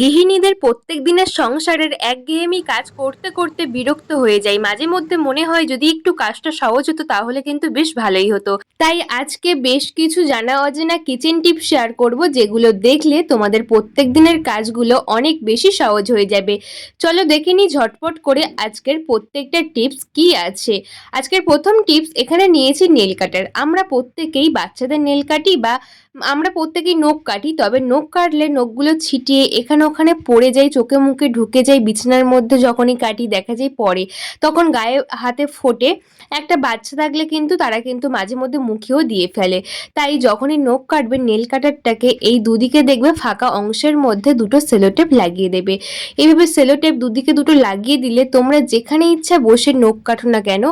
গৃহিণীদের প্রত্যেক দিনের সংসারের একঘেয়েমি কাজ করতে করতে বিরক্ত হয়ে যায়। মাঝে মধ্যে মনে হয় যদি একটু কাজটা সহজ হতো তাহলে কিন্তু বেশ ভালোই হতো। তাই আজকে বেশ কিছু জানা অজানা কিচেন টিপ শেয়ার করব যেগুলো দেখলে তোমাদের প্রত্যেক দিনের কাজগুলো অনেক বেশি সহজ হয়ে যাবে। চলো দেখে নিই ঝটপট করে আজকের প্রত্যেকটা টিপস কি আছে। আজকের প্রথম টিপস এখানে নিয়েছি নেল কাটার আমরা প্রত্যেকেই বাচ্চাদের নেল কাটি বা আমরা প্রত্যেকেই নখ কাটি, তবে নখ কাটলে নখগুলো ছিটিয়ে এখানে ওখানে পড়ে যায়, চোখে মুখে ঢুকে যায়, বিছানার মধ্যে যখনই কাটি দেখা যায় পড়ে। তখন গায়ে হাতে ফোটে, একটা বাচ্চা থাকলে কিন্তু তারা কিন্তু মাঝে মধ্যে মুখেও দিয়ে ফেলে। তাই যখনই নখ কাটবে, নেল কাটারটাকে এই দুদিকে দেখবে, ফাঁকা অংশের মধ্যে দুটো সেলোটেপ লাগিয়ে দেবে। এইভাবে সেলোটেপ দুদিকে দুটো লাগিয়ে দিলে তোমরা যেখানে ইচ্ছা বসে নখ কাটো না কেন,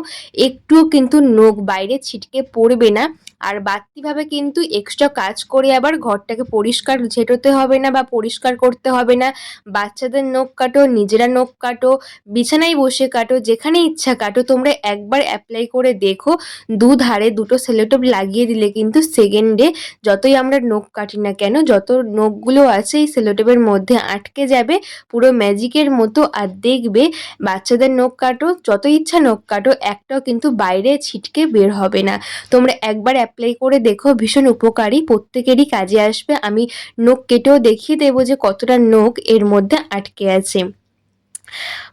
একটুও কিন্তু নখ বাইরে ছিটকে পড়বে না। আর বাড়তিভাবে কিন্তু এক্সট্রা কাজ করে আবার ঘরটাকে পরিষ্কার ঝেঁটোতে হবে না বা পরিষ্কার করতে হবে না। বাচ্চাদের নখ কাটো, নিজেরা নখ কাটো, বিছানায় বসে কাটো, যেখানে ইচ্ছা কাটো। তোমরা একবার অ্যাপ্লাই করে দেখো। দু ধারে দুটো সেলোটেপ লাগিয়ে দিলে কিন্তু সেকেন্ডে যতই আমরা নখ কাটি না কেন, যত নখগুলো আছে এই সেলোটেপের মধ্যে আটকে যাবে, পুরো ম্যাজিকের মতো। আর দেখবে বাচ্চাদের নখ কাটো যত ইচ্ছা নখ কাটো, একটাও কিন্তু বাইরে ছিটকে বের হবে না। তোমরা একবার অ্যাপ্লাই করে দেখো, ভীষণ উপকারী। প্রত্যেকেরই কাজে আসবে। আমি নখ কেটেও দেখিয়ে দেবো যে কতটা নখ এর মধ্যে আটকে আছে।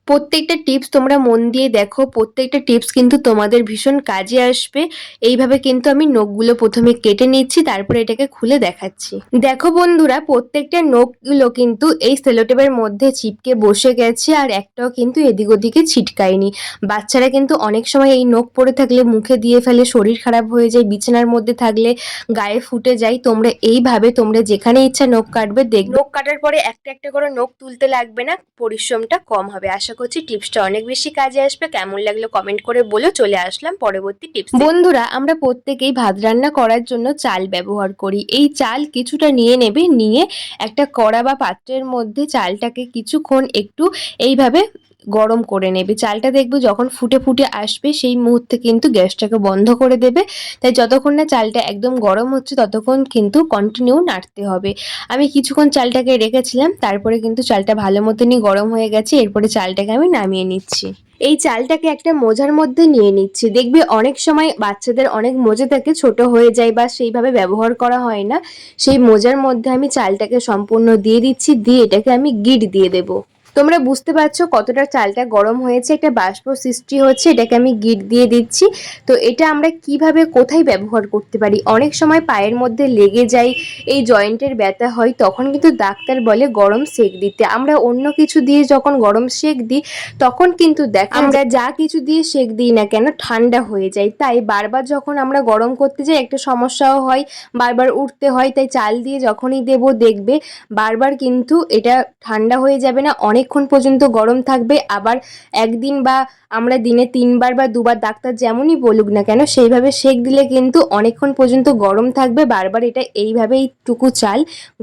প্রত্যেকটা টিপস তোমরা মন দিয়ে দেখো, প্রত্যেকটা টিপস কিন্তু তোমাদের ভীষণ কাজে আসবে। এইভাবে কিন্তু আমি নখগুলো প্রথমে কেটে নিচ্ছি, তারপরে এটাকে খুলে দেখাচ্ছি। দেখো বন্ধুরা, প্রত্যেকটা নখগুলো কিন্তু এই সেলোটেপের মধ্যে চিপকে বসে গেছে আর একটাও কিন্তু এদিক ওদিকে ছিটকায়নি। বাচ্চারা কিন্তু অনেক সময় এই নখ পড়ে থাকলে মুখে দিয়ে ফেলে, শরীর খারাপ হয়ে যায়, বিছানার মধ্যে থাকলে গায়ে ফুটে যায়। তোমরা এইভাবে তোমরা যেখানে ইচ্ছা নখ কাটবে, দেখ নখ কাটার পরে একটা একটা করে নখ তুলতে লাগবে না, পরিশ্রমটা কম। হবে। আশা করছি টিপসটা অনেক বেশি কাজে আসবে। কেমন লাগল কমেন্ট করে বলো। চলে আসলাম পরবর্তী টিপস বন্ধুরা, আমরা প্রত্যেকেই ভাত রান্না করার জন্য চাল ব্যবহার করি। এই চাল কিছুটা নিয়ে নেবে, নিয়ে একটা কড়া বা পাত্রের মধ্যে চালটাকে কিছুক্ষণ একটু এইভাবে গরম করে নেবে। চালটা দেখবে যখন ফুটে ফুটে আসবে, সেই মুহূর্তে কিন্তু গ্যাসটাকে বন্ধ করে দেবে। তাই যতক্ষণ না চালটা একদম গরম হচ্ছে, ততক্ষণ কিন্তু কন্টিনিউ নাড়তে হবে। আমি কিছুক্ষণ চালটাকে রেখেছিলাম, তারপরে কিন্তু চালটা ভালো মতনই গরম হয়ে গেছে, এরপরে চালটাকে আমি নামিয়ে নিচ্ছি। এই চালটাকে একটা মোজার মধ্যে নিয়ে নিচ্ছি। দেখবে অনেক সময় বাচ্চাদের অনেক মোজা থাকে, ছোট হয়ে যায় বা সেইভাবে ব্যবহার করা হয় না। সেই মোজার মধ্যে আমি চালটাকে সম্পূর্ণ দিয়ে দিচ্ছি, দিয়ে এটাকে আমি গিট দিয়ে দেবো। তোমরা বুঝতে পারছ কতটা চালটা গরম হয়েছে একটা বাষ্প সৃষ্টি হচ্ছে এটাকে আমি গিট দিয়ে দিচ্ছি। তো এটা আমরা কীভাবে কোথায় ব্যবহার করতে পারি? অনেক সময় পায়ের মধ্যে লেগে যায় এই জয়েন্টের ব্যথা হয় তখন কিন্তু ডাক্তার বলে গরম সেক দিতে। আমরা অন্য কিছু দিয়ে যখন গরম সেক দিই তখন কিন্তু দেখ আমরা যা কিছু দিয়ে সেক দিই না কেন ঠান্ডা হয়ে যায়। তাই বারবার যখন আমরা গরম করতে যাই একটা সমস্যাও হয় বারবার উঠতে হয় তাই চাল দিয়ে যখনই দেব দেখবে বারবার কিন্তু এটা ঠান্ডা হয়ে যাবে না অনেকক্ষণ পর্যন্ত গরম থাকবে, আবার একদিন বা আমরা দিনে তিনবার বা দুবার ডাক্তার যেমনই বলুক না কেন, সেইভাবে সেক দিলে কিন্তু অনেকক্ষণ পর্যন্ত গরম থাকবে। বারবার এটা এইভাবেই টুকু চাল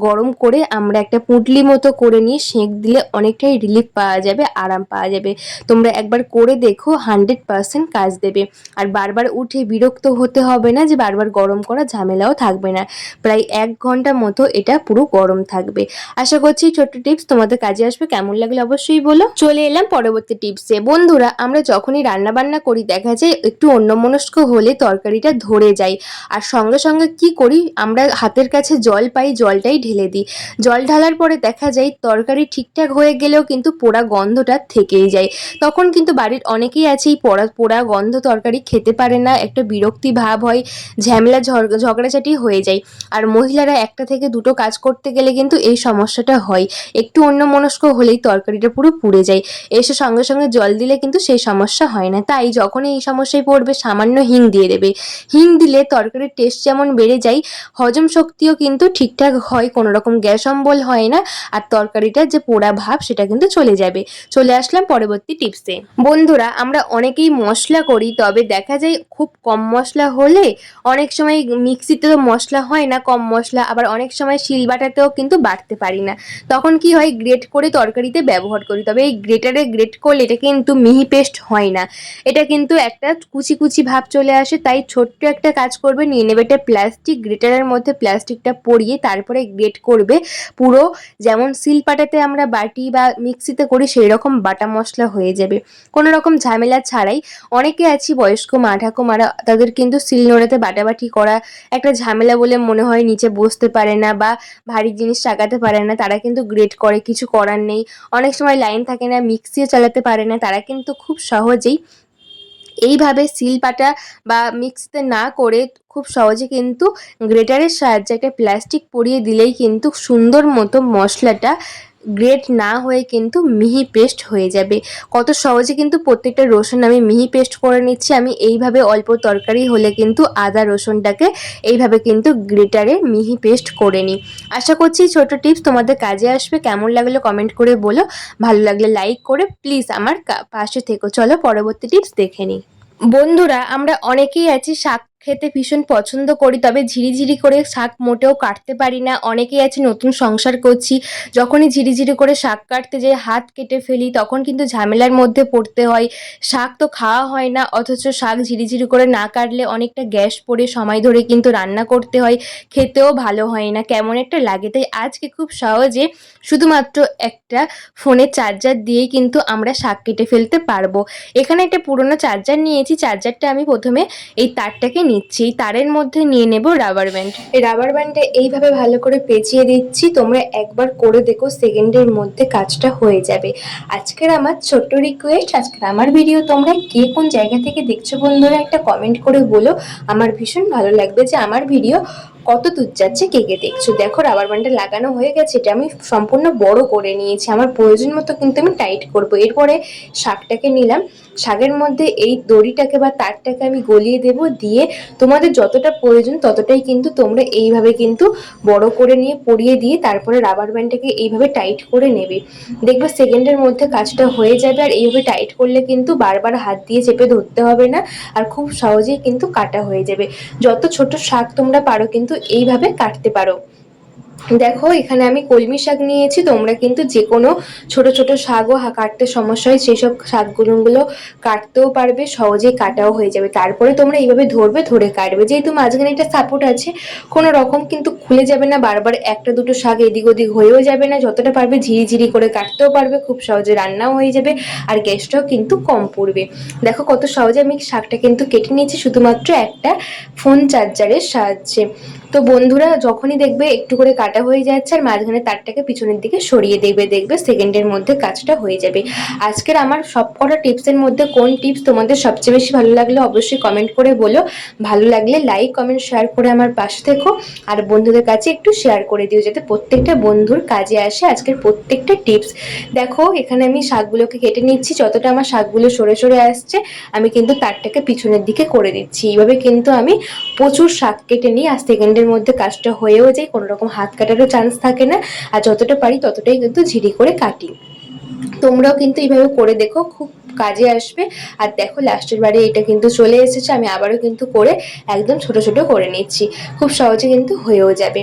গরম করে আমরা একটা পুঁটলি মতো করে নিয়ে সেঁক দিলে অনেকটাই রিলিফ পাওয়া যাবে, আরাম পাওয়া যাবে। তোমরা একবার করে দেখো, হান্ড্রেড পারসেন্ট কাজ দেবে। আর বারবার উঠে বিরক্ত হতে হবে না যে বারবার গরম করা ঝামেলাও থাকবে না। প্রায় এক ঘণ্টা মতো এটা পুরো গরম থাকবে। আশা করছি ছোট্ট টিপস তোমাদের কাজে আসবে। কেমন লাগলে অবশ্যই বলো। চলে এলাম পরবর্তী টিপসে বন্ধুরা, আমরা যখনই রান্না বান্না করি, দেখা যায় একটু অন্যমনস্ক হলে তরকারিটা ধরে যায় আর সঙ্গে সঙ্গে কি করি, আমরা হাতের কাছে জল পাই, জলটাই ঢেলে দিই। জল ঢালার পরে দেখা যায় তরকারি ঠিকঠাক হয়ে গেলেও কিন্তু পোড়া গন্ধটা থেকেই যায়। তখন কিন্তু বাড়ির অনেকেই আছে, এই পোড়া পোড়া গন্ধ তরকারি খেতে পারে না, একটা বিরক্তি ভাব হয়, ঝামেলা ঝগ- ঝগড়াঝাটি হয়ে যায়। আর মহিলারা একটা থেকে দুটো কাজ করতে গেলে কিন্তু এই সমস্যাটা হয়। একটু অন্যমনস্ক হলেই তরকারিটা পুরো পুড়ে যায়। এসে সঙ্গে সঙ্গে জল দিলে কিন্তু সেই সমস্যা হয় না। তাই যখনই এই সমস্যায় পড়বে, সামান্য হিং দিয়ে দেবে। হিং দিলে তরকারির টেস্ট যেমন বেড়ে যায়, হজম শক্তিও কিন্তু ঠিকঠাক হয় কোনো রকম গ্যাস অম্বল হয় না, আর তরকারিটার যে পোড়া ভাব সেটা কিন্তু চলে যাবে। চলে আসলাম পরবর্তী টিপসে। বন্ধুরা, আমরা অনেকেই মশলা করি, তবে দেখা যায় খুব কম মশলা হলে অনেক সময় মিক্সিতে তো মশলা হয় না, কম মশলা, আবার অনেক সময় শিল বাটাতেও কিন্তু বাটতে পারি না। তখন কি হয় গ্রেট করে তরকারিতে ব্যবহার করি। তবে এই গ্রেটারে গ্রেট করলে এটা কিন্তু মিহি পেস্ট হয় না। এটা কিন্তু একটা কুচি কুচি ভাব চলে আসে, তাই ছোট্ট একটা কাজ করবে, নিয়ে নেবে একটা প্লাস্টিক গ্রেটারের মধ্যে প্লাস্টিকটা পরিয়ে তারপরে গ্রেট করবে। পুরো যেমন সিল পাটাতে আমরা বাটি বা মিক্সিতে করি সেই রকম বাটা মশলা হয়ে যাবে। কোনো রকম ঝামেলা ছাড়াই অনেকে আছি, বয়স্ক মা, ঠাকুমারা, তাদের কিন্তু সিল নোড়াতে বাটাবাটি করা একটা ঝামেলা বলে মনে হয়, নিচে বসতে পারে না বা ভারী জিনিস চাকাতে পারে না, তারা কিন্তু গ্রেট করে, কিছু করার নেই। অনেক সময় লাইন থাকে না, মিক্সিও চালাতে পারে না, তারা কিন্তু খুব সহজেই এইভাবে শিলপাটা বা মিক্সিতে না করে খুব সহজে কিন্তু গ্রেটারের সাহায্যে একটা প্লাস্টিক পরিয়ে দিলেই কিন্তু সুন্দর মতো মশলাটা গ্রেট না হয়ে কিন্তু মিহি পেস্ট হয়ে যাবে। কত সহজে কিন্তু প্রত্যেকটা রসুন আমি মিহি পেস্ট করে নিচ্ছি। আমি এইভাবে অল্প তরকারি হলে কিন্তু আদা রসুনটাকে এইভাবে কিন্তু গ্রেটারে মিহি পেস্ট করে নিই। আশা করছি ছোট টিপস তোমাদের কাজে আসবে। কেমন লাগল কমেন্ট করে বলো। ভালো লাগলে লাইক করে প্লিজ আমার পাশে থেকো। চলো পরবর্তী টিপস দেখে নিই। বন্ধুরা, আমরা অনেকেই আছি শাক খেতে ভীষণ পছন্দ করি, তবে ঝিরিঝিরি করে শাক মোটেও কাটতে পারি না। অনেকেই আছে নতুন সংসার করছি, যখনই ঝিরিঝিরি করে শাক কাটতে যাই হাত কেটে ফেলি, তখন কিন্তু ঝামেলার মধ্যে পড়তে হয়। শাক তো খাওয়া হয় না, অথচ শাক ঝিরিঝিরি করে না কাটলে অনেকটা গ্যাস পড়ে, সময় ধরে কিন্তু রান্না করতে হয়, খেতেও ভালো হয় না, কেমন একটা লাগে। তাই আজকে খুব সহজে শুধুমাত্র একটা ফোনের চার্জার দিয়েই কিন্তু আমরা শাক কেটে ফেলতে পারব। এখানে একটা পুরোনো চার্জার নিয়েছি, চার্জারটা আমি প্রথমে এই তারটাকে নিচ্ছি, তারের মধ্যে নিয়ে নেব রাবার ব্যান্ড রাবার ব্যান্ডে এইভাবে ভালো করে পেঁচিয়ে দিচ্ছি, তোমরা একবার করে দেখো সেকেন্ডের মধ্যে কাজটা হয়ে যাবে। আজকের আমার ছোট্ট রিকোয়েস্ট আজকের আমার ভিডিও তোমরা কে কোন জায়গা থেকে দেখছ বন্ধুরা একটা কমেন্ট করে বলো। আমার ভীষণ ভালো লাগবে যে আমার ভিডিও কত দূর যাচ্ছে, কে কে দেখছ। দেখো রাবার ব্যান্ডটা লাগানো হয়ে গেছে, এটা আমি সম্পূর্ণ বড় করে নিয়েছি। আমার প্রয়োজন মতো কিন্তু আমি টাইট করব। এরপরে শাকটাকে নিলাম। শাকের মধ্যে এই দড়িটাকে বা তারটাকে আমি গলিয়ে দেব, দিয়ে তোমাদের যতটা প্রয়োজন ততটাই কিন্তু তোমরা এইভাবে কিন্তু বড় করে নিয়ে পরিয়ে দিয়ে তারপরে রাবার ব্যান্ডটাকে এইভাবে টাইট করে নেবে। দেখবে সেকেন্ডের মধ্যে কাজটা হয়ে যাবে আর এইভাবে টাইট করলে কিন্তু বারবার হাত দিয়ে চেপে ধরতে হবে না আর খুব সহজেই কিন্তু কাটা হয়ে যাবে। যত ছোট শাক তোমরা পারো কিন্তু এইভাবে কাটতে পারো। দেখো, এখানে আমি কলমি শাক নিয়েছি, তোমরা কিন্তু যে কোনো ছোট ছোট শাকও কাটতে সমস্যা হয়, সেই সব শাকগুলোগুলো কাটতেও পারবে, সহজেই কাটাও হয়ে যাবে। তারপরে তোমরা এইভাবে ধরবে, ধরে কাটবে। যেহেতু মাঝখানে একটা সাপোর্ট আছে, কোনো রকম কিন্তু খুলে যাবে না, বারবার একটা দুটো শাক এদিক ওদিক হয়েও যাবে না, যতটা পারবে ঝিরিঝিরি করে কাটতেও পারবে, খুব সহজে রান্নাও হয়ে যাবে, আর গ্যাসটাও কিন্তু কম পড়বে। দেখো, কত সহজে আমি শাকটা কিন্তু কেটে নিয়েছি, শুধুমাত্র একটা ফোন চার্জারের সাহায্যে। তো বন্ধুরা, যখনই দেখবে একটু করে কাটা হয়ে যাচ্ছে আর মাঝখানে তারটাকে পিছনের দিকে সরিয়ে দেবে, দেখবে সেকেন্ডের মধ্যে কাজটা হয়ে যাবে। আজকের আমার সব কটা টিপসের মধ্যে কোন টিপস তোমাদের সবচেয়ে বেশি ভালো লাগলে অবশ্যই কমেন্ট করে বলো। ভালো লাগলে লাইক কমেন্ট শেয়ার করে আমার পাশে থেকো। আর বন্ধুদের কাছে একটু শেয়ার করে দিও যাতে প্রত্যেকটা বন্ধুর কাজে আসে আজকের প্রত্যেকটা টিপস দেখো, এখানে আমি শাকগুলোকে কেটে নিচ্ছি, যতটা আমার শাকগুলো সরে সরে আসছে, আমি কিন্তু তারটাকে পিছনের দিকে করে দিচ্ছি। এইভাবে কিন্তু আমি প্রচুর শাক কেটে নিই, আর সেকেন্ডের মধ্যে কাজটা হয়েও যায় কোনো রকম হাত কাটারও চান্স থাকে না। আর যতটা পারি ততটাই কিন্তু ঝিরি করে কাটি। তোমরাও কিন্তু এইভাবে করে দেখো, খুব কাজে আসবে। আর দেখো লাস্টের বারে এটা কিন্তু চলে এসেছে। আমি আবারও কিন্তু করে একদম ছোট ছোট করে নিচ্ছি। খুব সহজে কিন্তু হয়েও যাবে।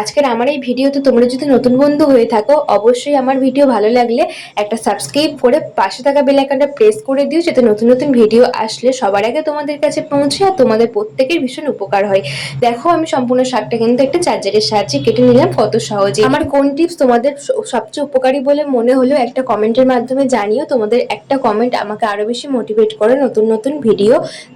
আজকের আমার এই ভিডিওতে তোমরা যদি নতুন বন্ধু হয়ে থাকো, অবশ্যই আমার ভিডিও ভালো লাগলে একটা সাবস্ক্রাইব করে পাশে থাকা বেল আইকনটা প্রেস করে দিও, যাতে নতুন নতুন ভিডিও আসলে সবার আগে তোমাদের কাছে পৌঁছে আর তোমাদের প্রত্যেকের ভীষণ উপকার হয়। দেখো, আমি সম্পূর্ণ শাকটা কিন্তু একটা চার্জারের সাহায্যে কেটে নিলাম। কত সহজে। আমার কোন টিপস তোমাদের সবচেয়ে উপকারী বলে মনে হলো একটা কমেন্টের মাধ্যমে জানিও। তোমাদের একটা কমেন্ট আমাকে আরও বেশি মোটিভেট করে নতুন নতুন ভিডিও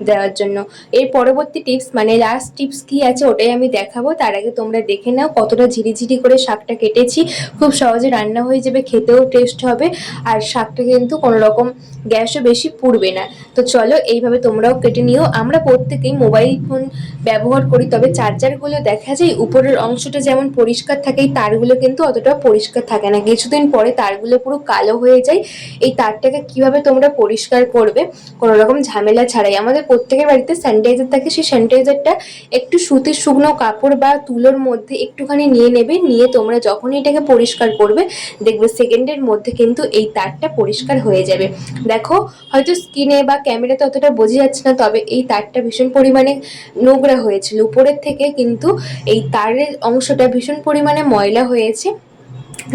দেওয়ার জন্য। এর পরবর্তী টিপস মানে লাস্ট টিপস কি আছে ওটাই আমি দেখাবো। তার আগে তোমরা দেখে নাও কতটা ঝিরিঝিরি করে শাকটা কেটেছি। খুব সহজে রান্না হয়ে যাবে, খেতেও টেস্ট হবে। আর শাকটা কিন্তু কোনো রকম গ্যাসও বেশি পুড়বে না। তো চলো এইভাবে তোমরাও কেটে নিও। আমরা প্রত্যেকেই মোবাইল ফোন ব্যবহার করি, তবে চার্জারগুলো দেখা যায় উপরের অংশটা যেমন পরিষ্কার থাকে, এই তারগুলো কিন্তু অতটা পরিষ্কার থাকে না। কিছুদিন পরে তারগুলো পুরো কালো হয়ে যায়। এই তারটাকে কীভাবে তোমরা পরিষ্কার করবে, কোনো রকম ঝামেলা ছাড়াই। আমাদের প্রত্যেকের বাড়িতে স্যানিটাইজার থাকে, সেই স্যানিটাইজারটা একটু সুতির শুকনো কাপড় বা তুলোর মধ্যে একটুখানি নিয়ে নেবে, নিয়ে তোমরা যখনই এটাকে পরিষ্কার করবে, দেখবে সেকেন্ডের মধ্যে কিন্তু এই তারটা পরিষ্কার হয়ে যাবে। দেখো, হয়তো স্কিনে বা ক্যামেরাতে অতটা বোঝা যাচ্ছে না, তবে এই তারটা ভীষণ পরিমাণে নোংরা হয়েছিল। উপরের থেকে কিন্তু এই তারের অংশটা ভীষণ পরিমাণে ময়লা হয়েছে।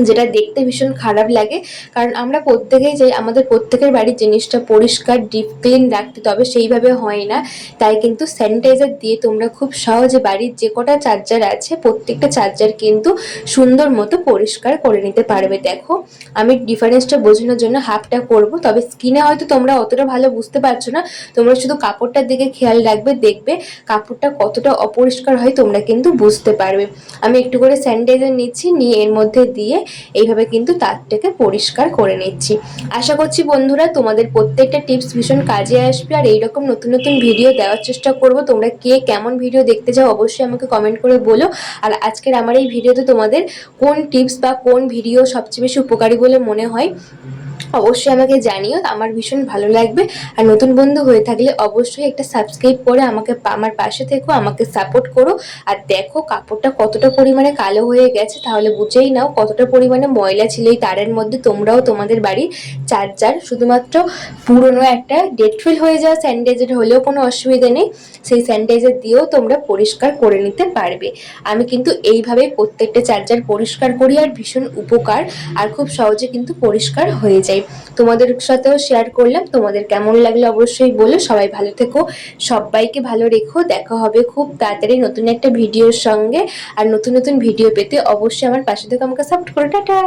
যেটা দেখতে ভীষণ খারাপ লাগে। কারণ আমরা প্রত্যেকেই চাই আমাদের প্রত্যেকের বাড়ির জিনিসটা পরিষ্কার ডিপ ক্লিন রাখতে, তবে সেইভাবে হয় না। তাই কিন্তু স্যানিটাইজার দিয়ে তোমরা খুব সহজে বাড়ির যে কটা চার্জার আছে, প্রত্যেকটা চার্জার কিন্তু সুন্দর মতো পরিষ্কার করে নিতে পারবে। দেখো, আমি ডিফারেন্সটা বোঝানোর জন্য হাফটা করব, তবে স্কিনে হয়তো তোমরা অতটা ভালো বুঝতে পারছ না। তোমরা শুধু কাপড়টার দিকে খেয়াল রাখবে, দেখবে কাপড়টা কতটা অপরিষ্কার হয় তোমরা কিন্তু বুঝতে পারবে। আমি একটু করে স্যানিটাইজার নিচ্ছি, নিয়ে এর মধ্যে দিয়ে এইভাবে কিন্তু তারটাকে পরিষ্কার করে নিচ্ছি। আশা করছি বন্ধুরা তোমাদের প্রত্যেকটা টিপস ভীষণ কাজে আসবে। আর এইরকম নতুন নতুন ভিডিও দেওয়ার চেষ্টা করব। তোমরা কে কেমন ভিডিও দেখতে চাও অবশ্যই আমাকে কমেন্ট করে বলো। আর আজকের আমার এই ভিডিওতে তোমাদের কোন টিপস বা কোন ভিডিও সবচেয়ে বেশি উপকারী বলে মনে হয়? অবশ্যই আমাকে জানিও, আমার ভীষণ ভালো লাগবে। আর নতুন বন্ধু হয়ে থাকলে অবশ্যই একটা সাবস্ক্রাইব করে আমাকে, আমার পাশে থেকো, আমাকে সাপোর্ট করো। আর দেখো কাপড়টা কতটা পরিমাণে কালো হয়ে গেছে, তাহলে বুঝেই নাও কতটা পরিমাণে ময়লা ছিল এই তারের মধ্যে। তোমরাও তোমাদের বাড়ির চার্জার শুধুমাত্র পুরনো একটা ডেট ফিল হয়ে যাওয়া স্যানিটাইজার হলেও কোনো অসুবিধা নেই। সেই স্যানিটাইজার দিয়েও তোমরা পরিষ্কার করে নিতে পারবে। আমি কিন্তু এইভাবেই প্রত্যেকটা চার্জার পরিষ্কার করি, আর ভীষণ উপকার, আর খুব সহজে কিন্তু পরিষ্কার হয়ে যায় তোমাদের সাথেও শেয়ার করলাম। তোমাদের কেমন লাগল অবশ্যই বলো। সবাই ভালো থেকো। সবাইকে ভালো রেখো। দেখা হবে খুব তাড়াতাড়ি নতুন একটা ভিডিওর সঙ্গে। আর নতুন নতুন ভিডিও পেতে অবশ্যই আমার পাশে থেকে। আমাকে সাপোর্ট করো। টাটা!